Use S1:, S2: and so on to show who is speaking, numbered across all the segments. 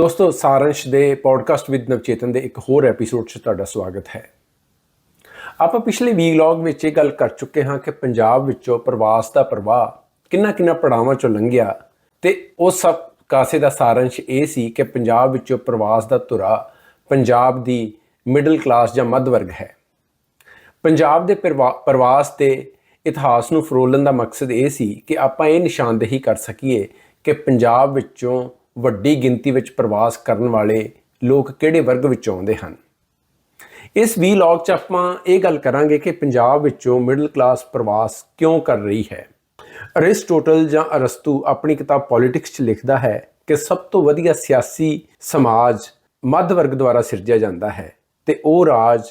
S1: ਦੋਸਤੋ, ਸਾਰੰਸ਼ ਦੇ podcast with Navchetan ਦੇ ਇੱਕ ਹੋਰ ਐਪੀਸੋਡ 'ਚ ਤੁਹਾਡਾ ਸਵਾਗਤ ਹੈ। ਆਪਾਂ ਪਿਛਲੇ ਵੀਲੌਗ ਵਿੱਚ ਇਹ ਗੱਲ ਕਰ ਚੁੱਕੇ ਹਾਂ ਕਿ ਪੰਜਾਬ ਵਿੱਚੋਂ ਪ੍ਰਵਾਸ ਦਾ ਪ੍ਰਵਾਹ ਕਿੰਨਾ ਕਿੰਨਾ ਪੜਾਵਾਂ ਚੋਂ ਲੰਘਿਆ ਤੇ ਉਸ ਸਭ ਕਾਸੇ ਦਾ ਸਾਰੰਸ਼ ਇਹ ਸੀ ਕਿ ਪੰਜਾਬ ਵਿੱਚੋਂ ਪ੍ਰਵਾਸ ਦਾ ਧੁਰਾ ਪੰਜਾਬ ਦੀ ਮਿਡਲ ਕਲਾਸ ਜਾਂ ਮੱਧ ਵਰਗ ਹੈ। ਪੰਜਾਬ ਦੇ ਪ੍ਰਵਾ- ਪ੍ਰਵਾਸ ਤੇ ਇਤਿਹਾਸ ਨੂੰ ਫਰੋਲਣ ਦਾ ਮਕਸਦ ਇਹ ਸੀ ਕਿ ਆਪਾਂ ਇਹ ਨਿਸ਼ਾਨਦੇਹੀ ਕਰ ਸਕੀਏ ਕਿ ਪੰਜਾਬ ਵਿੱਚੋਂ ਵੱਡੀ ਗਿਣਤੀ ਵਿੱਚ ਪ੍ਰਵਾਸ ਕਰਨ ਵਾਲੇ ਲੋਕ ਕਿਹੜੇ ਵਰਗ ਵਿੱਚੋਂ ਆਉਂਦੇ ਹਨ? ਇਸ ਵੀ ਲੌਗ 'ਚ ਆਪਾਂ ਇਹ ਗੱਲ ਕਰਾਂਗੇ ਕਿ ਪੰਜਾਬ ਵਿੱਚੋਂ ਮਿਡਲ ਕਲਾਸ ਪ੍ਰਵਾਸ ਕਿਉਂ ਕਰ ਰਹੀ ਹੈ? ਅਰਿਸਟੋਟਲ ਜਾਂ ਅਰਸਤੂ ਆਪਣੀ ਕਿਤਾਬ ਪੋਲਿਟਿਕਸ 'ਚ ਲਿਖਦਾ ਹੈ ਕਿ ਸਭ ਤੋਂ ਵਧੀਆ ਸਿਆਸੀ ਸਮਾਜ ਮੱਧ ਵਰਗ ਦੁਆਰਾ ਸਿਰਜਿਆ ਜਾਂਦਾ ਹੈ ਤੇ ਉਹ ਰਾਜ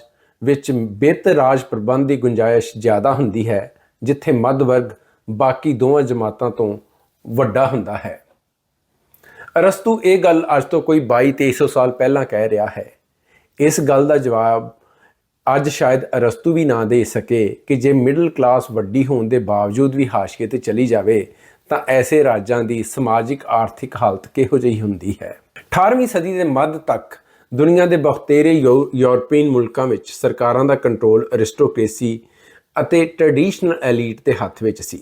S1: ਵਿੱਚ ਬਿਹਤਰ ਰਾਜ ਪ੍ਰਬੰਧ ਦੀ ਗੁੰਜਾਇਸ਼ ਜ਼ਿਆਦਾ ਹੁੰਦੀ ਹੈ, ਜਿੱਥੇ ਮੱਧ ਵਰਗ ਬਾਕੀ ਦੋਵਾਂ ਜਮਾਤਾਂ ਤੋਂ ਵੱਡਾ ਹੁੰਦਾ ਹੈ। ਅਰਸਤੂ, ਇਹ ਗੱਲ ਅੱਜ ਤੋਂ ਕੋਈ 22 2300 ਸਾਲ ਪਹਿਲਾਂ ਕਹਿ ਰਿਹਾ ਹੈ। ਇਸ ਗੱਲ ਦਾ ਜਵਾਬ ਅੱਜ ਸ਼ਾਇਦ ਅਰਸਤੂ ਵੀ ਨਾ ਦੇ ਸਕੇ ਕਿ ਜੇ ਮਿਡਲ ਕਲਾਸ ਵੱਡੀ ਹੋਣ ਦੇ ਬਾਵਜੂਦ ਵੀ ਹਾਸ਼ੀਏ ਤੇ ਚਲੀ ਜਾਵੇ, ਤਾਂ ਐਸੇ ਰਾਜਾਂ ਦੀ ਸਮਾਜਿਕ ਆਰਥਿਕ ਹਾਲਤ ਕਿਹੋ ਜਿਹੀ ਹੁੰਦੀ ਹੈ? 18ਵੀਂ ਸਦੀ ਦੇ ਮੱਧ ਤੱਕ ਦੁਨੀਆ ਦੇ ਬਹੁਤੇਰੇ ਯੂ- ਯੂਰਪੀਅਨ ਮੁਲਕਾਂ ਵਿੱਚ ਸਰਕਾਰਾਂ ਦਾ ਕੰਟਰੋਲ ਅਰਿਸਟੋਕ੍ਰੇਸੀ ਅਤੇ ਟ੍ਰੈਡੀਸ਼ਨਲ ਐਲੀਟ ਦੇ ਹੱਥ ਵਿੱਚ ਸੀ,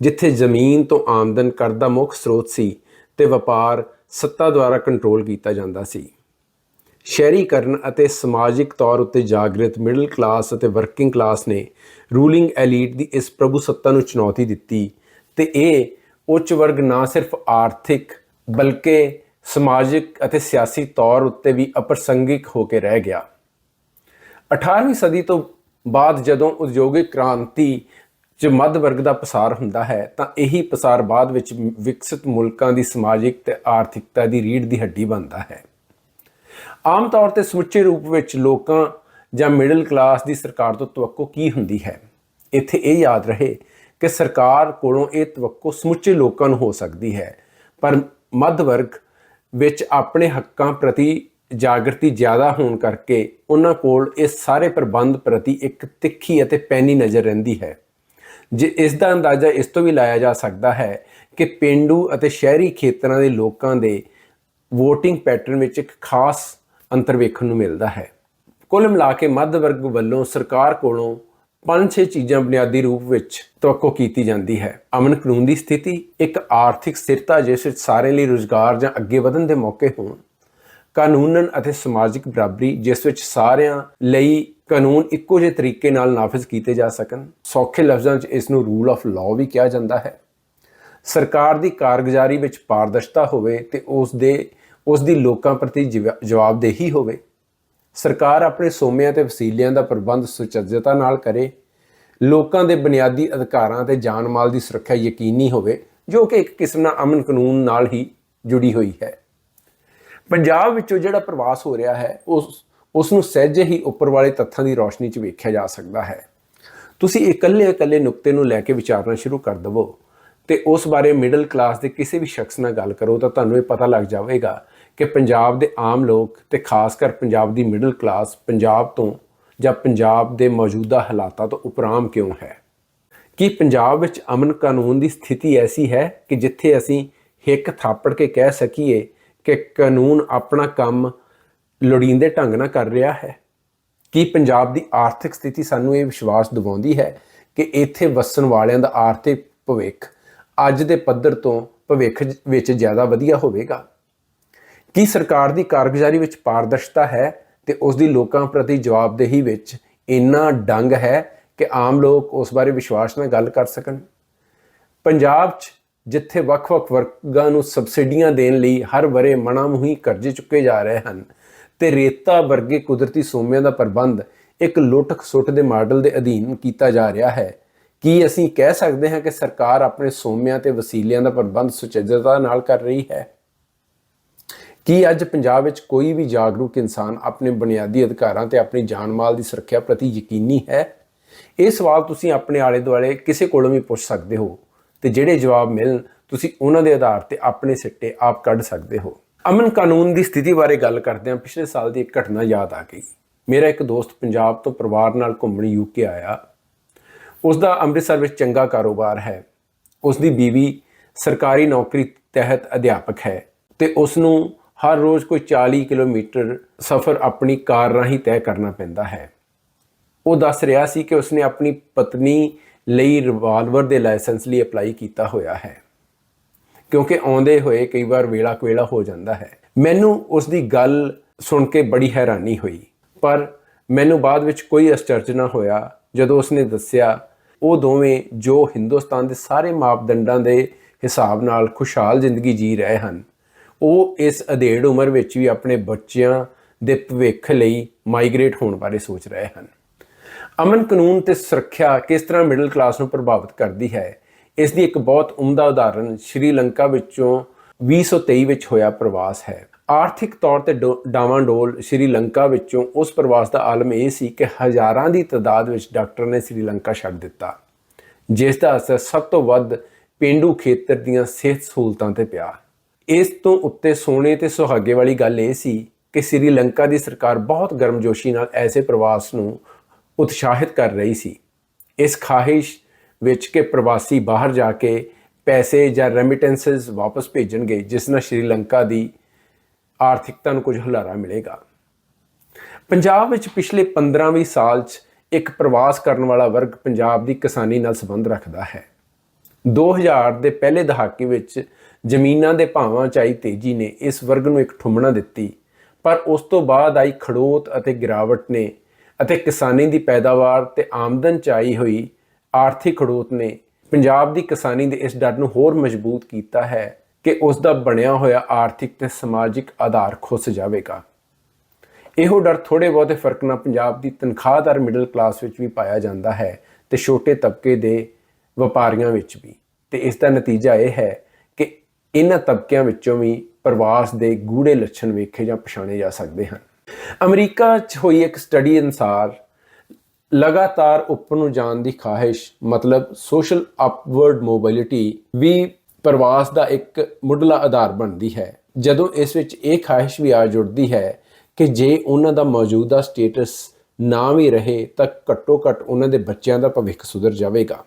S1: ਜਿੱਥੇ ਜ਼ਮੀਨ ਤੋਂ ਆਮਦਨ ਕਰ ਦਾ ਮੁੱਖ ਸਰੋਤ ਸੀ ਤੇ ਵਪਾਰ ਸੱਤਾ ਦੁਆਰਾ ਕੰਟਰੋਲ ਕੀਤਾ ਜਾਂਦਾ ਸੀ। ਸ਼ਹਿਰੀਕਰਨ ਅਤੇ ਸਮਾਜਿਕ ਤੌਰ ਉੱਤੇ ਜਾਗਰਿਤ ਮਿਡਲ ਕਲਾਸ ਅਤੇ ਵਰਕਿੰਗ ਕਲਾਸ ਨੇ ਰੂਲਿੰਗ ਐਲੀਟ ਦੀ ਇਸ ਪ੍ਰਭੂ ਸੱਤਾ ਨੂੰ ਚੁਣੌਤੀ ਦਿੱਤੀ ਤੇ ਇਹ ਉੱਚ ਵਰਗ ਨਾ ਸਿਰਫ ਆਰਥਿਕ ਬਲਕਿ ਸਮਾਜਿਕ ਅਤੇ ਸਿਆਸੀ ਤੌਰ ਉੱਤੇ ਵੀ ਅਪਰਸੰਗਿਕ ਹੋ ਕੇ ਰਹਿ ਗਿਆ। 18ਵੀਂ ਸਦੀ ਤੋਂ ਬਾਅਦ ਜਦੋਂ ਉਦਯੋਗਿਕ ਕ੍ਰਾਂਤੀ ਚ ਮੱਧ ਵਰਗ ਦਾ ਪਸਾਰ ਹੁੰਦਾ ਹੈ, ਤਾਂ ਇਹੀ ਪਸਾਰ ਬਾਅਦ ਵਿੱਚ ਵਿਕਸਿਤ ਮੁਲਕਾਂ ਦੀ ਸਮਾਜਿਕ ਤੇ ਆਰਥਿਕਤਾ ਦੀ ਰੀੜ੍ਹ ਦੀ ਹੱਡੀ ਬਣਦਾ ਹੈ। ਆਮ ਤੌਰ ਤੇ ਸਮੁੱਚੇ ਰੂਪ ਵਿੱਚ ਲੋਕਾਂ ਜਾਂ ਮਿਡਲ ਕਲਾਸ ਦੀ ਸਰਕਾਰ ਤੋਂ ਤਵੱਕੋ ਕੀ ਹੁੰਦੀ ਹੈ? ਇੱਥੇ ਇਹ ਯਾਦ ਰਹੇ ਕਿ ਸਰਕਾਰ ਕੋਲੋਂ ਇਹ ਤਵੱਕੋ ਸਮੁੱਚੇ ਲੋਕਾਂ ਨੂੰ ਹੋ ਸਕਦੀ ਹੈ, ਪਰ ਮੱਧ ਵਰਗ ਵਿੱਚ ਆਪਣੇ ਹੱਕਾਂ ਪ੍ਰਤੀ ਜਾਗਰਤੀ ਜ਼ਿਆਦਾ ਹੋਣ ਕਰਕੇ ਉਹਨਾਂ ਕੋਲ ਇਹ ਸਾਰੇ ਪ੍ਰਬੰਧ ਪ੍ਰਤੀ ਇੱਕ ਤਿੱਖੀ ਅਤੇ ਪੈਣੀ ਨਜ਼ਰ ਰਹਿੰਦੀ ਹੈ। ਜੇ ਇਸ ਦਾ ਅੰਦਾਜ਼ਾ ਇਸ ਤੋਂ ਵੀ ਲਾਇਆ ਜਾ ਸਕਦਾ ਹੈ ਕਿ ਪਿੰਡੂ ਅਤੇ ਸ਼ਹਿਰੀ ਖੇਤਰਾਂ ਦੇ ਲੋਕਾਂ ਦੇ VOTING ਪੈਟਰਨ ਵਿੱਚ ਇੱਕ ਖਾਸ ਅੰਤਰ ਵੇਖਣ ਨੂੰ ਮਿਲਦਾ ਹੈ। ਕੁੱਲ ਮਿਲਾ ਕੇ ਮੱਧ ਵਰਗ ਵੱਲੋਂ ਸਰਕਾਰ ਕੋਲੋਂ ਪੰਜ ਛੇ ਚੀਜ਼ਾਂ ਬੁਨਿਆਦੀ ਰੂਪ ਵਿੱਚ ਤਵੱਕੋ ਕੀਤੀ ਜਾਂਦੀ ਹੈ। ਅਮਨ ਕਾਨੂੰਨ ਦੀ ਸਥਿਤੀ, ਇੱਕ ਆਰਥਿਕ ਸਥਿਰਤਾ ਜਿਸ ਵਿੱਚ ਸਾਰਿਆਂ ਲਈ ਰੁਜ਼ਗਾਰ ਜਾਂ ਅੱਗੇ ਵਧਣ ਦੇ ਮੌਕੇ ਹੋਣ। ਕਾਨੂੰਨਨ ਅਤੇ ਸਮਾਜਿਕ ਬਰਾਬਰੀ ਜਿਸ ਵਿੱਚ ਸਾਰਿਆਂ ਲਈ ਕਾਨੂੰਨ ਇੱਕੋ ਜਿਹੇ ਤਰੀਕੇ ਨਾਲ ਨਾਫਿਜ਼ ਕੀਤੇ ਜਾ ਸਕਣ। ਸੌਖੇ ਲਫ਼ਜ਼ਾਂ 'ਚ ਇਸ ਨੂੰ ਰੂਲ ਆਫ ਲਾਅ ਵੀ ਕਿਹਾ ਜਾਂਦਾ ਹੈ। ਸਰਕਾਰ ਦੀ ਕਾਰਗੁਜ਼ਾਰੀ ਵਿੱਚ ਪਾਰਦਰਸ਼ਤਾ ਹੋਵੇ ਤੇ ਉਸ ਦੇ, ਉਸ ਦੀ ਲੋਕਾਂ ਪ੍ਰਤੀ ਜਵਾ- ਜਵਾਬਦੇਹੀ ਹੋਵੇ। ਸਰਕਾਰ ਆਪਣੇ ਸੋਮਿਆਂ ਤੇ ਵਸੀਲਿਆਂ ਦਾ ਪ੍ਰਬੰਧ ਸੁਚੱਜਤਾ ਨਾਲ ਕਰੇ। ਲੋਕਾਂ ਦੇ ਬੁਨਿਆਦੀ ਅਧਿਕਾਰਾਂ ਤੇ ਜਾਨ ਮਾਲ ਦੀ ਸੁਰੱਖਿਆ ਯਕੀਨੀ ਹੋਵੇ, ਜੋ ਕਿ ਇੱਕ ਕਿਸਮ ਨਾਲ ਅਮਨ ਕਾਨੂੰਨ ਨਾਲ ਹੀ ਜੁੜੀ ਹੋਈ ਹੈ। ਪੰਜਾਬ ਵਿੱਚੋਂ ਜਿਹੜਾ ਪ੍ਰਵਾਸ ਹੋ ਰਿਹਾ ਹੈ, ਉਸ ਉਸ ਨੂੰ ਸਹਿਜੇ ਹੀ ਉੱਪਰ ਵਾਲੇ ਤੱਥਾਂ ਦੀ ਰੌਸ਼ਨੀ 'ਚ ਵੇਖਿਆ ਜਾ ਸਕਦਾ ਹੈ। ਤੁਸੀਂ ਇਕੱਲੇ ਇਕੱਲੇ ਨੁਕਤੇ ਨੂੰ ਲੈ ਕੇ ਵਿਚਾਰਨਾ ਸ਼ੁਰੂ ਕਰ ਦਵੋ ਤੇ ਉਸ ਬਾਰੇ ਮਿਡਲ ਕਲਾਸ ਦੇ ਕਿਸੇ ਵੀ ਸ਼ਖਸ ਨਾਲ ਗੱਲ ਕਰੋ ਤਾਂ ਤੁਹਾਨੂੰ ਇਹ ਪਤਾ ਲੱਗ ਜਾਵੇਗਾ ਕਿ ਪੰਜਾਬ ਦੇ ਆਮ ਲੋਕ ਤੇ ਖਾਸ ਕਰ ਪੰਜਾਬ ਦੀ ਮਿਡਲ ਕਲਾਸ ਪੰਜਾਬ ਤੋਂ ਜਾਂ ਪੰਜਾਬ ਦੇ ਮੌਜੂਦਾ ਹਾਲਾਤਾਂ ਤੋਂ ਉਪਰਾਮ ਕਿਉਂ ਹੈ? ਕੀ ਪੰਜਾਬ ਵਿੱਚ ਅਮਨ ਕਾਨੂੰਨ ਦੀ ਸਥਿਤੀ ਐਸੀ ਹੈ ਕਿ ਜਿੱਥੇ ਅਸੀਂ ਹਿੱਕ ਥਾਪੜ ਕੇ ਕਹਿ ਸਕੀਏ ਕਿ ਕਾਨੂੰਨ ਆਪਣਾ ਕੰਮ ਲੋੜੀਂਦੇ ਢੰਗ ਨਾਲ ਕਰ ਰਿਹਾ ਹੈ? ਕੀ ਪੰਜਾਬ ਦੀ ਆਰਥਿਕ ਸਥਿਤੀ ਸਾਨੂੰ ਇਹ ਵਿਸ਼ਵਾਸ ਦਿਵਾਉਂਦੀ ਹੈ ਕਿ ਇੱਥੇ ਵਸਣ ਵਾਲਿਆਂ ਦਾ ਆਰਥਿਕ ਭਵਿੱਖ ਅੱਜ ਦੇ ਪੱਧਰ ਤੋਂ ਭਵਿੱਖ ਵਿੱਚ ਜ਼ਿਆਦਾ ਵਧੀਆ ਹੋਵੇਗਾ। ਕੀ ਸਰਕਾਰ ਦੀ ਕਾਰਗੁਜ਼ਾਰੀ ਵਿੱਚ ਪਾਰਦਰਸ਼ਤਾ ਹੈ ਤੇ ਉਸ ਦੀ ਲੋਕਾਂ ਪ੍ਰਤੀ ਜਵਾਬਦੇਹੀ ਵਿੱਚ ਇੰਨਾ ਡੰਗ ਹੈ ਕਿ ਆਮ ਲੋਕ ਉਸ ਬਾਰੇ ਵਿਸ਼ਵਾਸ ਨਾਲ ਗੱਲ ਕਰ ਸਕਣ? ਪੰਜਾਬ 'ਚ ਜਿੱਥੇ ਵੱਖ-ਵੱਖ ਵਰਗਾਂ ਨੂੰ ਸਬਸਿਡੀਆਂ ਦੇਣ ਲਈ ਹਰ ਵਰੇ ਮਣਾ ਕਰਜ਼ੇ ਚੁੱਕੇ ਜਾ ਰਹੇ ਹਨ ਤੇ ਰੇਤਾ ਵਰਗੇ ਕੁਦਰਤੀ ਸੋਮਿਆਂ ਦਾ ਪ੍ਰਬੰਧ ਇੱਕ ਲੁੱਟ ਖਸੁੱਟ ਦੇ ਮਾਡਲ ਦੇ ਅਧੀਨ ਕੀਤਾ ਜਾ ਰਿਹਾ ਹੈ। ਕੀ ਅਸੀਂ ਕਹਿ ਸਕਦੇ ਹਾਂ ਕਿ ਸਰਕਾਰ ਆਪਣੇ ਸੋਮਿਆਂ ਤੇ ਵਸੀਲਿਆਂ ਦਾ ਪ੍ਰਬੰਧ ਸੁਚੱਜਤਾ ਨਾਲ ਕਰ ਰਹੀ ਹੈ? ਕੀ ਅੱਜ ਪੰਜਾਬ ਵਿੱਚ ਕੋਈ ਵੀ ਜਾਗਰੂਕ ਇਨਸਾਨ ਆਪਣੇ ਬੁਨਿਆਦੀ ਅਧਿਕਾਰਾਂ ਤੇ ਆਪਣੀ ਜਾਨ ਮਾਲ ਦੀ ਸੁਰੱਖਿਆ ਪ੍ਰਤੀ ਯਕੀਨੀ ਹੈ? ਇਹ ਸਵਾਲ ਤੁਸੀਂ ਆਪਣੇ ਆਲੇ ਦੁਆਲੇ ਕਿਸੇ ਕੋਲੋਂ ਵੀ ਪੁੱਛ ਸਕਦੇ ਹੋ ਤੇ ਜਿਹੜੇ ਜਵਾਬ ਮਿਲਣ, ਤੁਸੀਂ ਉਹਨਾਂ ਦੇ ਆਧਾਰ ਤੇ ਆਪਣੇ ਸਿੱਟੇ ਆਪ ਕੱਢ ਸਕਦੇ ਹੋ। ਅਮਨ ਕਾਨੂੰਨ ਦੀ ਸਥਿਤੀ ਬਾਰੇ ਗੱਲ ਕਰਦੇ ਹਾਂ। ਪਿਛਲੇ ਸਾਲ ਦੀ ਇੱਕ ਘਟਨਾ ਯਾਦ ਆ ਗਈ। ਮੇਰਾ ਇੱਕ ਦੋਸਤ ਪੰਜਾਬ ਤੋਂ ਪਰਿਵਾਰ ਨਾਲ ਘੁੰਮਣ ਯੂਕੇ ਆਇਆ। ਉਸ ਦਾ ਅੰਮ੍ਰਿਤਸਰ ਵਿੱਚ ਚੰਗਾ ਕਾਰੋਬਾਰ ਹੈ। ਉਸ ਦੀ ਬੀਵੀ ਸਰਕਾਰੀ ਨੌਕਰੀ ਤਹਿਤ ਅਧਿਆਪਕ ਹੈ ਤੇ ਉਸ ਨੂੰ ਹਰ ਰੋਜ਼ ਕੋਈ 40 ਕਿਲੋਮੀਟਰ ਸਫ਼ਰ ਆਪਣੀ ਕਾਰ ਰਾਹੀਂ ਤੈਅ ਕਰਨਾ ਪੈਂਦਾ ਹੈ। ਉਹ ਦੱਸ ਰਿਹਾ ਸੀ ਕਿ ਉਸਨੇ ਆਪਣੀ ਪਤਨੀ ਲਈ ਰਿਵਾਲਵਰ ਦੇ ਲਾਇਸੈਂਸ ਲਈ ਅਪਲਾਈ ਕੀਤਾ ਹੋਇਆ ਹੈ। ਕਿਉਂਕਿ ਆਉਂਦੇ ਹੋਏ ਕਈ ਵਾਰ ਵੇਲਾ ਕੁਵੇਲਾ ਹੋ ਜਾਂਦਾ ਹੈ। ਮੈਨੂੰ ਉਸ ਦੀ ਗੱਲ ਸੁਣ ਕੇ ਬੜੀ ਹੈਰਾਨੀ ਹੋਈ। ਪਰ ਮੈਨੂੰ ਬਾਅਦ ਵਿੱਚ ਕੋਈ ਅਸਚਰਜ ਨਾ ਹੋਇਆ। ਜਦੋਂ ਉਸਨੇ ਦੱਸਿਆ, ਉਹ ਦੋਵੇਂ ਜੋ ਹਿੰਦੁਸਤਾਨ ਦੇ ਸਾਰੇ ਮਾਪਦੰਡਾਂ ਦੇ ਹਿਸਾਬ ਨਾਲ ਖੁਸ਼ਹਾਲ ਜ਼ਿੰਦਗੀ ਜੀ ਰਹੇ ਹਨ, ਉਹ ਇਸ ਅਧੇੜ ਉਮਰ ਵਿੱਚ ਵੀ ਆਪਣੇ ਬੱਚਿਆਂ ਦੇ ਭਵਿੱਖ ਲਈ ਮਾਈਗ੍ਰੇਟ ਹੋਣ ਬਾਰੇ ਸੋਚ ਰਹੇ ਹਨ। ਅਮਨ ਕਾਨੂੰਨ ਤੇ ਸੁਰੱਖਿਆ ਕਿਸ ਤਰ੍ਹਾਂ ਮਿਡਲ ਕਲਾਸ ਨੂੰ ਪ੍ਰਭਾਵਿਤ ਕਰਦੀ ਹੈ ਇਸ ਦੀ ਇੱਕ ਬਹੁਤ ਉਮਦਾ ਉਦਾਹਰਨ ਸ਼੍ਰੀਲੰਕਾ ਵਿੱਚੋਂ 2023 ਵਿੱਚ ਹੋਇਆ ਪ੍ਰਵਾਸ ਹੈ। ਆਰਥਿਕ ਤੌਰ ਤੇ ਡਾਵਾਂਡੋਲ ਸ਼੍ਰੀਲੰਕਾ ਵਿੱਚੋਂ ਉਸ ਪ੍ਰਵਾਸ ਦਾ ਆਲਮ ਇਹ ਸੀ ਕਿ ਹਜ਼ਾਰਾਂ ਦੀ ਤਦਾਦ ਵਿੱਚ ਡਾਕਟਰ ਨੇ ਸ਼੍ਰੀਲੰਕਾ ਛੱਡ ਦਿੱਤਾ। ਜਿਸ ਦਾ ਅਸਰ ਸਭ ਤੋਂ ਵੱਧ ਪਿੰਡੂ ਖੇਤਰ ਦੀਆਂ ਸਿਹਤ ਸਹੂਲਤਾਂ ਤੇ ਪਿਆ। ਇਸ ਤੋਂ ਉੱਤੇ ਸੋਨੇ ਤੇ ਸੁਹਾਗੇ ਵਾਲੀ ਗੱਲ ਇਹ ਸੀ ਕਿ ਸ਼੍ਰੀਲੰਕਾ ਦੀ ਸਰਕਾਰ ਬਹੁਤ ਗਰਮਜੋਸ਼ੀ ਨਾਲ ਐਸੇ ਪ੍ਰਵਾਸ ਨੂੰ ਉਤਸ਼ਾਹਿਤ ਕਰ ਰਹੀ ਸੀ। ਇਸ ਖਾਹਿਸ਼ ਵਿੱਚ ਕਿ ਪ੍ਰਵਾਸੀ ਬਾਹਰ ਜਾ ਕੇ ਪੈਸੇ ਜਾਂ ਰੈਮਿਟੈਂਸਸ ਵਾਪਸ ਭੇਜਣਗੇ, ਜਿਸ ਨਾਲ ਸ਼੍ਰੀਲੰਕਾ ਦੀ ਆਰਥਿਕਤਾ ਨੂੰ ਕੁਝ ਹੁਲਾਰਾ ਮਿਲੇਗਾ। ਪੰਜਾਬ ਵਿੱਚ ਪਿਛਲੇ 15-20 ਸਾਲ 'ਚ ਇੱਕ ਪ੍ਰਵਾਸ ਕਰਨ ਵਾਲਾ ਵਰਗ ਪੰਜਾਬ ਦੀ ਕਿਸਾਨੀ ਨਾਲ ਸੰਬੰਧ ਰੱਖਦਾ ਹੈ। 2000 ਦੇ ਪਹਿਲੇ ਦਹਾਕੇ ਵਿੱਚ ਜ਼ਮੀਨਾਂ ਦੇ ਭਾਵਾਂ 'ਚ ਆਈ ਤੇਜ਼ੀ ਨੇ ਇਸ ਵਰਗ ਨੂੰ ਇੱਕ ਠੁੰਮਣਾ ਦਿੱਤੀ, ਪਰ ਉਸ ਤੋਂ ਬਾਅਦ ਆਈ ਖੜੋਤ ਅਤੇ ਗਿਰਾਵਟ ਨੇ ਅਤੇ ਕਿਸਾਨੀ ਦੀ ਪੈਦਾਵਾਰ ਤੇ ਆਮਦਨ 'ਚ ਆਈ ਹੋਈ ਆਰਥਿਕ ਖੜੋਤ ਨੇ ਪੰਜਾਬ ਦੀ ਕਿਸਾਨੀ ਦੇ ਇਸ ਡਰ ਨੂੰ ਹੋਰ ਮਜ਼ਬੂਤ ਕੀਤਾ ਹੈ ਕਿ ਉਸ ਦਾ ਬਣਿਆ ਹੋਇਆ ਆਰਥਿਕ ਤੇ ਸਮਾਜਿਕ ਆਧਾਰ ਖੁੱਸ ਜਾਵੇਗਾ। ਇਹੋ ਡਰ ਥੋੜੇ ਬਹੁਤੇ ਫ਼ਰਕ ਨਾਲ ਪੰਜਾਬ ਦੀ ਤਨਖਾਹਦਾਰ ਮਿਡਲ ਕਲਾਸ ਵਿੱਚ ਵੀ ਪਾਇਆ ਜਾਂਦਾ ਹੈ ਤੇ ਛੋਟੇ ਤਬਕੇ ਦੇ ਵਪਾਰੀਆਂ ਵਿੱਚ ਵੀ। ਤੇ ਇਸ ਦਾ ਨਤੀਜਾ ਇਹ ਹੈ ਕਿ ਇਹਨਾਂ ਤਬਕਿਆਂ ਵਿੱਚੋਂ ਵੀ ਪ੍ਰਵਾਸ ਦੇ ਗੂੜੇ ਲੱਛਣ ਵੇਖੇ ਜਾਂ ਪਛਾਣੇ ਜਾ ਸਕਦੇ ਹਨ। ਅਮਰੀਕਾ 'ਚ ਹੋਈ ਇੱਕ ਸਟੱਡੀ ਅਨਸਾਰ ਲਗਾਤਾਰ ਉੱਪਰ ਨੂੰ ਜਾਣ ਦੀ ਖਾਹਿਸ਼, ਮਤਲਬ ਸੋਸ਼ਲ ਅਪਵਰਡ ਮੋਬਿਲਿਟੀ ਵੀ ਪ੍ਰਵਾਸ ਦਾ ਇੱਕ ਮੁੱਢਲਾ ਆਧਾਰ ਬਣਦੀ ਹੈ। ਜਦੋਂ ਇਸ ਵਿੱਚ ਇਹ ਖਾਹਿਸ਼ ਵੀ ਆ ਜੁੜਦੀ ਹੈ ਕਿ ਜੇ ਉਹਨਾਂ ਦਾ ਮੌਜੂਦਾ ਸਟੇਟਸ ਨਾ ਵੀ ਰਹੇ, ਤਾਂ ਘੱਟੋ ਘੱਟ ਉਹਨਾਂ ਦੇ ਬੱਚਿਆਂ ਦਾ ਭਵਿੱਖ ਸੁਧਰ ਜਾਵੇਗਾ।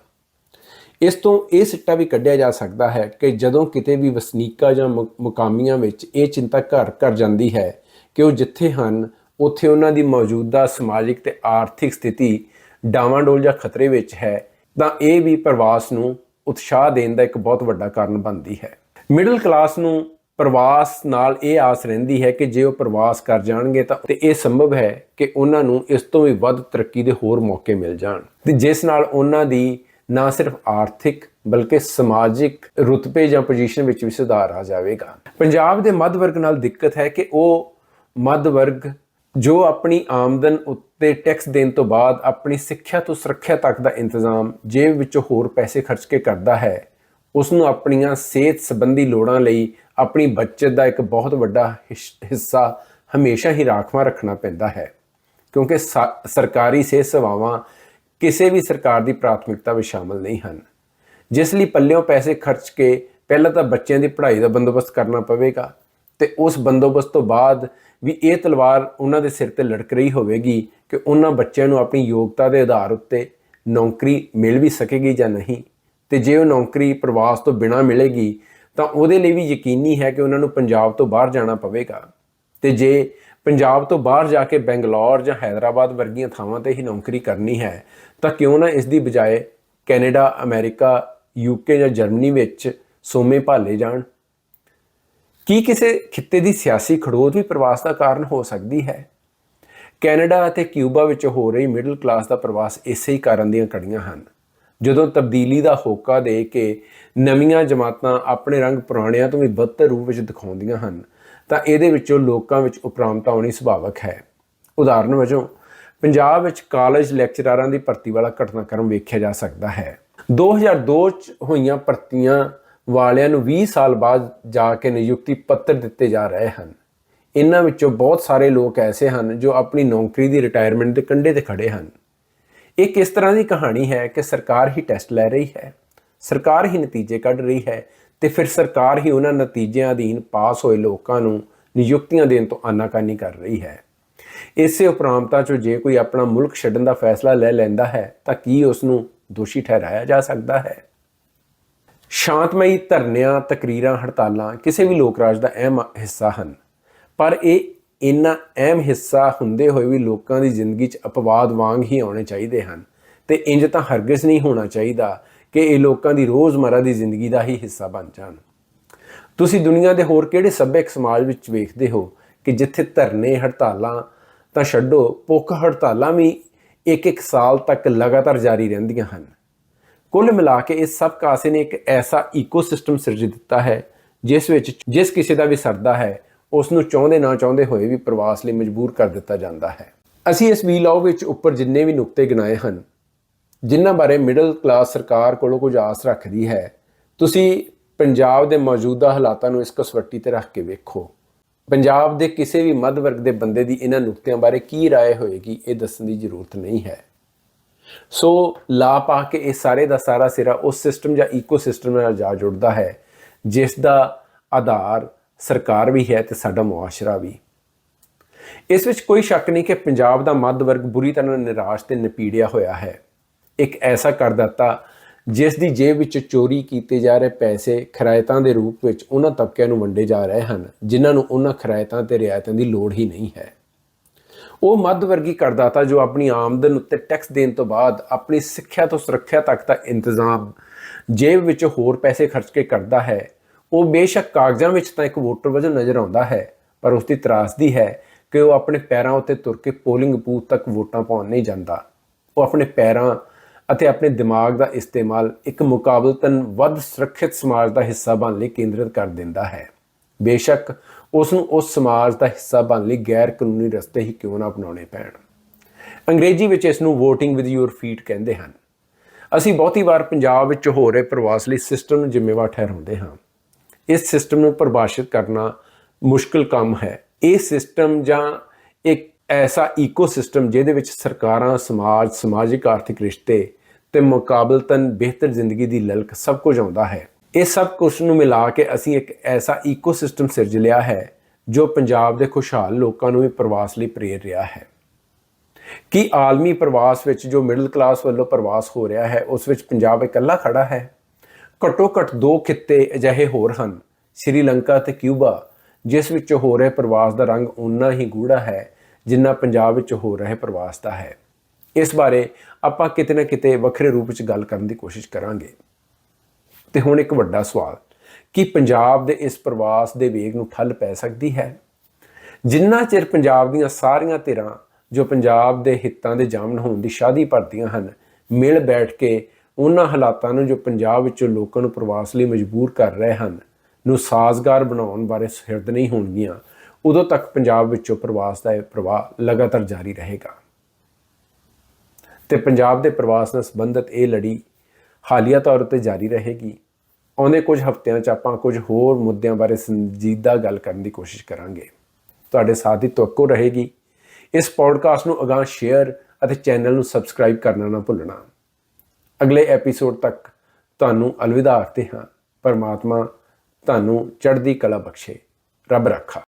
S1: ਇਸ ਤੋਂ ਇਹ ਸਿੱਟਾ ਵੀ ਕੱਢਿਆ ਜਾ ਸਕਦਾ ਹੈ ਕਿ ਜਦੋਂ ਕਿਤੇ ਵੀ ਵਸਨੀਕਾ ਜਾਂ ਮੁਕਾਮੀਆਂ ਵਿੱਚ ਇਹ ਚਿੰਤਾ ਘਰ ਕਰ ਜਾਂਦੀ ਹੈ ਕਿ ਉਹ ਜਿੱਥੇ ਹਨ ਉੱਥੇ ਉਹਨਾਂ ਦੀ ਮੌਜੂਦਾ ਸਮਾਜਿਕ ਤੇ ਆਰਥਿਕ ਸਥਿਤੀ ਡਾਵਾਂਡੋਲ ਜਾਂ ਖਤਰੇ ਵਿੱਚ ਹੈ, ਤਾਂ ਇਹ ਵੀ ਪ੍ਰਵਾਸ ਨੂੰ ਉਤਸ਼ਾਹ ਦੇਣ ਦਾ ਇੱਕ ਬਹੁਤ ਵੱਡਾ ਕਾਰਨ ਬਣਦੀ ਹੈ। ਮਿਡਲ ਕਲਾਸ ਨੂੰ ਪ੍ਰਵਾਸ ਨਾਲ ਇਹ ਆਸ ਰਹਿੰਦੀ ਹੈ ਕਿ ਜੇ ਉਹ ਪ੍ਰਵਾਸ ਕਰ ਜਾਣਗੇ ਤਾਂ ਤੇ ਇਹ ਸੰਭਵ ਹੈ ਕਿ ਉਹਨਾਂ ਨੂੰ ਇਸ ਤੋਂ ਵੀ ਵੱਧ ਤਰੱਕੀ ਦੇ ਹੋਰ ਮੌਕੇ ਮਿਲ ਜਾਣ। ਤੇ ਜਿਸ ਨਾਲ ਉਹਨਾਂ ਦੀ ਨਾ ਸਿਰਫ ਆਰਥਿਕ ਬਲਕਿ ਸਮਾਜਿਕ ਰੁਤਬੇ ਜਾਂ ਪੋਜੀਸ਼ਨ ਵਿੱਚ ਵੀ ਸੁਧਾਰ ਆ ਜਾਵੇਗਾ। ਪੰਜਾਬ ਦੇ ਮੱਧ ਵਰਗ ਨਾਲ ਦਿੱਕਤ ਹੈ ਕਿ ਉਹ ਮੱਧ ਵਰਗ ਜੋ ਆਪਣੀ ਆਮਦਨ ਉੱਤੇ ਟੈਕਸ ਦੇਣ ਤੋਂ ਬਾਅਦ ਆਪਣੀ ਸਿੱਖਿਆ ਤੋਂ ਸੁਰੱਖਿਆ ਤੱਕ ਦਾ ਇੰਤਜ਼ਾਮ ਜੇਬ ਵਿੱਚੋਂ ਹੋਰ ਪੈਸੇ ਖਰਚ ਕੇ ਕਰਦਾ ਹੈ ਉਸ ਨੂੰ ਆਪਣੀਆਂ ਸਿਹਤ ਸੰਬੰਧੀ ਲੋੜਾਂ ਲਈ ਆਪਣੀ ਬਚਤ ਦਾ ਇੱਕ ਬਹੁਤ ਵੱਡਾ ਹਿੱਸਾ ਹਮੇਸ਼ਾ ਹੀ ਰਾਖਵਾਂ ਰੱਖਣਾ ਪੈਂਦਾ ਹੈ। ਕਿਉਂਕਿ ਸਰਕਾਰੀ ਸਿਹਤ ਸੇਵਾਵਾਂ ਕਿਸੇ ਵੀ ਸਰਕਾਰ ਦੀ ਪ੍ਰਾਥਮਿਕਤਾ ਵਿੱਚ ਸ਼ਾਮਲ ਨਹੀਂ ਹਨ। ਜਿਸ ਲਈ ਪੱਲਿਓਂ ਪੈਸੇ ਖਰਚ ਕੇ ਪਹਿਲਾਂ ਤਾਂ ਬੱਚਿਆਂ ਦੀ ਪੜ੍ਹਾਈ ਦਾ ਬੰਦੋਬਸਤ ਕਰਨਾ ਪਵੇਗਾ ਤੇ ਉਸ ਬੰਦੋਬਸਤ ਤੋਂ ਬਾਅਦ ਵੀ ਇਹ ਤਲਵਾਰ ਉਹਨਾਂ ਦੇ ਸਿਰ ਤੇ ਲੜਕ ਰਹੀ ਹੋਵੇਗੀ ਕਿ ਉਹਨਾਂ ਬੱਚਿਆਂ ਨੂੰ ਆਪਣੀ ਯੋਗਤਾ ਦੇ ਆਧਾਰ ਉੱਤੇ ਨੌਕਰੀ ਮਿਲ ਵੀ ਸਕੇਗੀ ਜਾਂ ਨਹੀਂ। ਤੇ ਜੇ ਉਹ ਨੌਕਰੀ ਪ੍ਰਵਾਸ ਤੋਂ ਬਿਨਾਂ ਮਿਲੇਗੀ, ਤਾਂ ਉਹਦੇ ਲਈ ਵੀ ਯਕੀਨੀ ਹੈ ਕਿ ਉਹਨਾਂ ਨੂੰ ਪੰਜਾਬ ਤੋਂ ਬਾਹਰ ਜਾਣਾ ਪਵੇਗਾ। ਤੇ ਜੇ ਪੰਜਾਬ ਤੋਂ ਬਾਹਰ ਜਾ ਕੇ ਬੈਂਗਲੌਰ ਜਾਂ ਹైదరాబాద్ ਵਰਗੀਆਂ ਥਾਵਾਂ ਤੇ ਹੀ ਨੌਕਰੀ ਕਰਨੀ ਹੈ, ਤਾਂ ਕਿਉਂ ਨਾ ਇਸ ਦੀ ਬਜਾਏ ਕੈਨੇਡਾ, ਅਮਰੀਕਾ ਯੂਕੇ ਜਾਂ ਜਰਮਨੀ ਵਿੱਚ ਸੋਮੇ ਭਾਲੇ ਜਾਣ। ਕੀ ਕਿਸੇ ਖਿੱਤੇ ਦੀ ਸਿਆਸੀ ਖੜੋਤ ਵੀ ਪ੍ਰਵਾਸ ਦਾ ਕਾਰਨ ਹੋ ਸਕਦੀ ਹੈ? ਕੈਨੇਡਾ ਅਤੇ ਕਿਊਬਾ ਵਿੱਚ ਹੋ ਰਹੀ ਮਿਡਲ ਕਲਾਸ ਦਾ ਪ੍ਰਵਾਸ ਇਸੇ ਹੀ ਕਾਰਨ ਦੀਆਂ ਕੜੀਆਂ ਹਨ। ਜਦੋਂ ਤਬਦੀਲੀ ਦਾ ਹੋਕਾ ਦੇ ਕੇ ਨਵੀਆਂ ਜਮਾਤਾਂ ਆਪਣੇ ਰੰਗ ਪੁਰਾਣਿਆਂ ਤੋਂ ਵੀ ਬਦਤਰ ਰੂਪ ਵਿੱਚ ਦਿਖਾਉਂਦੀਆਂ ਹਨ, ਤਾਂ ਇਹਦੇ ਵਿੱਚੋਂ ਲੋਕਾਂ ਵਿੱਚ ਉਪਰਾਮਤਾ ਆਉਣੀ ਸੁਭਾਵਕ ਹੈ। ਉਦਾਹਰਨ ਵਜੋਂ, ਪੰਜਾਬ ਵਿੱਚ ਕਾਲਜ ਲੈਕਚਰਾਰਾਂ ਦੀ ਭਰਤੀ ਵਾਲਾ ਘਟਨਾਕ੍ਰਮ ਵੇਖਿਆ ਜਾ ਸਕਦਾ ਹੈ। 2002 ਚ ਹੋਈਆਂ ਭਰਤੀਆਂ ਵਾਲਿਆਂ ਨੂੰ 20 ਸਾਲ ਬਾਅਦ ਜਾ ਕੇ ਨਿਯੁਕਤੀ ਪੱਤਰ ਦਿੱਤੇ ਜਾ ਰਹੇ ਹਨ। ਇਹਨਾਂ ਵਿੱਚੋਂ ਬਹੁਤ ਸਾਰੇ ਲੋਕ ਐਸੇ ਹਨ ਜੋ ਆਪਣੀ ਨੌਕਰੀ ਦੀ ਰਿਟਾਇਰਮੈਂਟ ਦੇ ਕੰਢੇ ਤੇ ਖੜੇ ਹਨ। ਇਹ ਕਿਸ ਤਰ੍ਹਾਂ ਦੀ ਕਹਾਣੀ ਹੈ ਕਿ ਸਰਕਾਰ ਹੀ ਟੈਸਟ ਲੈ ਰਹੀ ਹੈ? ਸਰਕਾਰ ਹੀ ਨਤੀਜੇ ਕੱਢ ਰਹੀ ਹੈ ਤੇ ਫਿਰ ਸਰਕਾਰ ਹੀ ਉਹਨਾਂ ਨਤੀਜਿਆਂ ਅਧੀਨ ਪਾਸ ਹੋਏ ਲੋਕਾਂ ਨੂੰ ਨਿਯੁਕਤੀਆਂ ਦੇਣ ਤੋਂ ਆਨਾਕਾਨੀ ਕਰ ਰਹੀ ਹੈ। ਇਸੇ ਉਪਰਾਮਤਾ ਚੋਂ ਜੇ ਕੋਈ ਆਪਣਾ ਮੁਲਕ ਛੱਡਣ ਦਾ ਫੈਸਲਾ ਲੈ ਲੈਂਦਾ ਹੈ ਤਾਂ ਕੀ ਉਸ ਨੂੰ ਦੋਸ਼ੀ ਠਹਿਰਾਇਆ ਜਾ ਸਕਦਾ ਹੈ? ਸ਼ਾਂਤਮਈ ਧਰਨਿਆਂ, ਤਕਰੀਰਾਂ, ਹੜਤਾਲਾਂ ਕਿਸੇ ਵੀ ਲੋਕ ਰਾਜ ਦਾ ਅਹਿਮ ਹਿੱਸਾ ਹਨ। ਪਰ ਇਹ ਇੰਨਾ ਅਹਿਮ ਹਿੱਸਾ ਹੁੰਦੇ ਹੋਏ ਵੀ ਲੋਕਾਂ ਦੀ ਜ਼ਿੰਦਗੀ 'ਚ ਅਪਵਾਦ ਵਾਂਗ ਹੀ ਆਉਣੇ ਚਾਹੀਦੇ ਹਨ ਤੇ ਇੰਜ ਤਾਂ ਹਰਗਿਜ਼ ਨਹੀਂ ਹੋਣਾ ਚਾਹੀਦਾ ਕਿ ਇਹ ਲੋਕਾਂ ਦੀ ਰੋਜ਼ਮਰਾ ਦੀ ਜ਼ਿੰਦਗੀ ਦਾ ਹੀ ਹਿੱਸਾ ਬਣ ਜਾਣ। ਤੁਸੀਂ ਦੁਨੀਆ ਦੇ ਹੋਰ ਕਿਹੜੇ ਸੱਭਿਅਕ ਸਮਾਜ ਵਿੱਚ ਵੇਖਦੇ ਹੋ ਕਿ ਜਿੱਥੇ ਧਰਨੇ, ਹੜਤਾਲਾਂ ਤਾਂ ਛੱਡੋ, ਭੁੱਖ ਹੜਤਾਲਾਂ ਵੀ ਇੱਕ ਇੱਕ ਸਾਲ ਤੱਕ ਲਗਾਤਾਰ ਜਾਰੀ ਰਹਿੰਦੀਆਂ ਹਨ? ਕੁੱਲ ਮਿਲਾ ਕੇ ਇਸ ਸਭ ਕਾਸੇ ਨੇ ਇੱਕ ਐਸਾ ਈਕੋਸਿਸਟਮ ਸਿਰਜ ਦਿੱਤਾ ਹੈ ਜਿਸ ਵਿੱਚ ਜਿਸ ਕਿਸੇ ਦਾ ਵੀ ਸਰਦਾ ਹੈ ਉਸ ਨੂੰ ਚਾਹੁੰਦੇ ਨਾ ਚਾਹੁੰਦੇ ਹੋਏ ਵੀ ਪ੍ਰਵਾਸ ਲਈ ਮਜਬੂਰ ਕਰ ਦਿੱਤਾ ਜਾਂਦਾ ਹੈ ਅਸੀਂ ਇਸ ਵੀਲੌਗ ਵਿੱਚ ਉੱਪਰ ਜਿੰਨੇ ਵੀ ਨੁਕਤੇ ਗਿਣਾਏ ਹਨ ਜਿਨ੍ਹਾਂ ਬਾਰੇ ਮਿਡਲ ਕਲਾਸ ਸਰਕਾਰ ਕੋਲੋਂ ਕੁਝ ਆਸ ਰੱਖਦੀ ਹੈ ਤੁਸੀਂ ਪੰਜਾਬ ਦੇ ਮੌਜੂਦਾ ਹਾਲਾਤਾਂ ਨੂੰ ਇਸ ਕਸਵੱਟੀ ਤੇ ਰੱਖ ਕੇ ਵੇਖੋ ਪੰਜਾਬ ਦੇ ਕਿਸੇ ਵੀ ਮੱਧ ਵਰਗ ਦੇ ਬੰਦੇ ਦੀ ਇਹਨਾਂ ਨੁਕਤਿਆਂ ਬਾਰੇ ਕੀ رائے ਹੋਏਗੀ ਇਹ ਦੱਸਣ ਦੀ ਜ਼ਰੂਰਤ ਨਹੀਂ ਹੈ ਸੋ ਲਾ ਪਾ ਕੇ ਇਹ ਸਾਰੇ ਦਾ ਸਾਰਾ ਸਿਰਾ ਉਸ ਸਿਸਟਮ ਜਾਂ ਈਕੋਸਿਸਟਮ ਨਾਲ ਜਾ ਜੁੜਦਾ ਹੈ, ਜਿਸ ਦਾ ਆਧਾਰ ਸਰਕਾਰ ਵੀ ਹੈ ਤੇ ਸਾਡਾ ਮੁਆਸ਼ਰਾ ਵੀ। ਇਸ ਵਿੱਚ ਕੋਈ ਸ਼ੱਕ ਨਹੀਂ ਕਿ ਪੰਜਾਬ ਦਾ ਮੱਧ ਵਰਗ ਬੁਰੀ ਤਰ੍ਹਾਂ ਨਿਰਾਸ਼ ਤੇ ਨਪੀੜਿਆ ਹੋਇਆ ਹੈ। ਇੱਕ ਐਸਾ ਕਰਦਾਤਾ ਜਿਸ ਦੀ ਜੇਬ ਵਿੱਚ ਚੋਰੀ ਕੀਤੇ ਜਾ ਰਹੇ ਪੈਸੇ ਖਰਾਇਤਾਂ ਦੇ ਰੂਪ ਵਿੱਚ ਉਹਨਾਂ ਤਬਕਿਆਂ ਨੂੰ ਵੰਡੇ ਜਾ ਰਹੇ ਹਨ, ਜਿਨ੍ਹਾਂ ਨੂੰ ਉਹਨਾਂ ਖਰਾਇਤਾਂ ਤੇ ਰਿਆਇਤਾਂ ਦੀ ਲੋੜ ਹੀ ਨਹੀਂ ਹੈ। ਉਹ ਮੱਧ ਵਰਗੀ ਕਰਦਾਤਾ ਜੋ ਆਪਣੀ ਆਮਦਨ ਉੱਤੇ ਟੈਕਸ ਦੇਣ ਤੋਂ ਬਾਅਦ ਆਪਣੀ ਸਿੱਖਿਆ ਤੋਂ ਸੁਰੱਖਿਆ ਤੱਕ ਦਾ ਇੰਤਜ਼ਾਮ ਜੇਬ ਵਿੱਚ ਹੋਰ ਪੈਸੇ ਖਰਚ ਕੇ ਕਰਦਾ ਹੈ। ਉਹ ਬੇਸ਼ੱਕ ਕਾਗਜ਼ਾਂ ਵਿੱਚ ਤਾਂ ਇੱਕ ਵੋਟਰ ਵਜੋਂ ਨਜ਼ਰ ਆਉਂਦਾ ਹੈ, ਪਰ ਉਸ ਦੀ ਤਰਾਸਦੀ ਹੈ ਕਿ ਉਹ ਆਪਣੇ ਪੈਰਾਂ ਉੱਤੇ ਤੁਰ ਕੇ ਪੋਲਿੰਗ ਬੂਥ ਤੱਕ ਵੋਟਾਂ ਪਾਉਣ ਨਹੀਂ ਜਾਂਦਾ। ਉਹ ਆਪਣੇ ਪੈਰਾਂ ਅਤੇ ਆਪਣੇ ਦਿਮਾਗ ਦਾ ਇਸਤੇਮਾਲ ਇੱਕ ਮੁਕਾਬਲਤਨ ਵੱਧ ਸੁਰੱਖਿਅਤ ਸਮਾਜ ਦਾ ਹਿੱਸਾ ਬਣਨ ਲਈ ਕੇਂਦਰਿਤ ਕਰ ਦਿੰਦਾ ਹੈ। ਬੇਸ਼ੱਕ ਉਸ ਨੂੰ ਉਸ ਸਮਾਜ ਦਾ ਹਿੱਸਾ ਬਣਨ ਲਈ ਗੈਰ ਕਾਨੂੰਨੀ ਰਸਤੇ ਹੀ ਕਿਉਂ ਨਾ ਅਪਣਾਉਣੇ ਪੈਣ? ਅੰਗਰੇਜ਼ੀ ਵਿੱਚ ਇਸ ਨੂੰ VOTING ਵਿਦ ਯੂਰ ਫੀਟ ਕਹਿੰਦੇ ਹਨ। ਅਸੀਂ ਬਹੁਤੀ ਵਾਰ ਪੰਜਾਬ ਵਿੱਚ ਹੋ ਰਹੇ ਪ੍ਰਵਾਸ ਲਈ ਸਿਸਟਮ ਨੂੰ ਜ਼ਿੰਮੇਵਾਰ ਠਹਿਰਾਉਂਦੇ ਹਾਂ। ਇਸ ਸਿਸਟਮ ਨੂੰ ਪਰਿਭਾਸ਼ਿਤ ਕਰਨਾ ਮੁਸ਼ਕਲ ਕੰਮ ਹੈ। ਇਹ ਸਿਸਟਮ ਜਾਂ ਇੱਕ ਐਸਾ ਈਕੋਸਿਸਟਮ ਜਿਹਦੇ ਵਿੱਚ ਸਰਕਾਰਾਂ, ਸਮਾਜ, ਸਮਾਜਿਕ ਆਰਥਿਕ ਰਿਸ਼ਤੇ ਤੇ ਮੁਕਾਬਲਤਨ ਬਿਹਤਰ ਜ਼ਿੰਦਗੀ ਦੀ ਲਲਕ ਸਭ ਕੁਝ ਆਉਂਦਾ ਹੈ। ਇਹ ਸਭ ਕੁਝ ਨੂੰ ਮਿਲਾ ਕੇ ਅਸੀਂ ਇੱਕ ਐਸਾ ਈਕੋਸਿਸਟਮ ਸਿਰਜ ਲਿਆ ਹੈ, ਜੋ ਪੰਜਾਬ ਦੇ ਖੁਸ਼ਹਾਲ ਲੋਕਾਂ ਨੂੰ ਵੀ ਪ੍ਰਵਾਸ ਲਈ ਪ੍ਰੇਰ ਰਿਹਾ ਹੈ। ਕੀ ਆਲਮੀ ਪ੍ਰਵਾਸ ਵਿੱਚ ਜੋ ਮਿਡਲ ਕਲਾਸ ਵੱਲੋਂ ਪ੍ਰਵਾਸ ਹੋ ਰਿਹਾ ਹੈ, ਉਸ ਵਿੱਚ ਪੰਜਾਬ ਇਕੱਲਾ ਖੜਾ ਹੈ? ਘੱਟੋ ਘੱਟ ਦੋ ਖਿੱਤੇ ਅਜਿਹੇ ਹੋਰ ਹਨ, ਸ੍ਰੀਲੰਕਾ ਤੇ ਕਿਊਬਾ, ਜਿਸ ਵਿੱਚ ਹੋ ਰਹੇ ਪ੍ਰਵਾਸ ਦਾ ਰੰਗ ਉਨਾ ਹੀ ਗੂੜਾ ਹੈ, ਜਿੰਨਾ ਪੰਜਾਬ ਵਿੱਚ ਹੋ ਰਹੇ ਪ੍ਰਵਾਸ ਦਾ ਹੈ। ਇਸ ਬਾਰੇ ਆਪਾਂ ਕਿਤੇ ਨਾ ਕਿਤੇ ਵੱਖਰੇ ਰੂਪ ਵਿੱਚ ਗੱਲ ਕਰਨ ਦੀ ਕੋਸ਼ਿਸ਼ ਕਰਾਂਗੇ। ਤੇ ਹੁਣ ਇੱਕ ਵੱਡਾ ਸਵਾਲ, ਕਿ ਪੰਜਾਬ ਦੇ ਇਸ ਪ੍ਰਵਾਸ ਦੇ ਵੇਗ ਨੂੰ ਠੱਲ ਪੈ ਸਕਦੀ ਹੈ? ਜਿੰਨਾ ਚਿਰ ਪੰਜਾਬ ਦੀਆਂ ਸਾਰੀਆਂ ਧਿਰਾਂ ਜੋ ਪੰਜਾਬ ਦੇ ਹਿੱਤਾਂ ਦੇ ਜਾਮਨ ਹੋਣ ਦੀ ਸ਼ਾਦੀ ਭਰਦੀਆਂ ਹਨ, ਮਿਲ ਬੈਠ ਕੇ ਉਹਨਾਂ ਹਾਲਾਤਾਂ ਨੂੰ ਜੋ ਪੰਜਾਬ ਵਿੱਚੋਂ ਲੋਕਾਂ ਨੂੰ ਪ੍ਰਵਾਸ ਲਈ ਮਜਬੂਰ ਕਰ ਰਹੇ ਹਨ, ਨੂੰ ਸਾਜ਼ਗਾਰ ਬਣਾਉਣ ਬਾਰੇ ਸਿਰਦ ਨਹੀਂ ਹੋਣਗੀਆਂ, ਉਦੋਂ ਤੱਕ ਪੰਜਾਬ ਵਿੱਚੋਂ ਪ੍ਰਵਾਸ ਦਾ ਇਹ ਪ੍ਰਵਾਹ ਲਗਾਤਾਰ ਜਾਰੀ ਰਹੇਗਾ। ਤੇ ਪੰਜਾਬ ਦੇ ਪ੍ਰਵਾਸ ਨਾਲ ਸੰਬੰਧਿਤ ਇਹ ਲੜੀ ਹਾਲੀਆ ਤੌਰ ਤੇ ਜਾਰੀ ਰਹੇਗੀ। ਆਉਂਦੇ ਕੁਝ ਹਫ਼ਤਿਆਂ 'ਚ ਆਪਾਂ ਕੁਝ ਹੋਰ ਮੁੱਦਿਆਂ ਬਾਰੇ ਸੰਜੀਦਾ ਗੱਲ ਕਰਨ ਦੀ ਕੋਸ਼ਿਸ਼ ਕਰਾਂਗੇ। ਤੁਹਾਡੇ ਸਾਥ ਦੀ ਤਵੱਕੋ ਰਹੇਗੀ। ਇਸ ਪੋਡਕਾਸਟ ਨੂੰ ਅਗਾਹ ਸ਼ੇਅਰ ਅਤੇ ਚੈਨਲ ਨੂੰ ਸਬਸਕ੍ਰਾਈਬ ਕਰਨਾ ਨਾ ਭੁੱਲਣਾ। ਅਗਲੇ ਐਪੀਸੋਡ ਤੱਕ ਤੁਹਾਨੂੰ ਅਲਵਿਦਾ ਆਖਦੇ ਹਾਂ। ਪਰਮਾਤਮਾ ਤੁਹਾਨੂੰ ਚੜ੍ਹਦੀ ਕਲਾ ਬਖਸ਼ੇ। ਰੱਬ ਰੱਖਾ।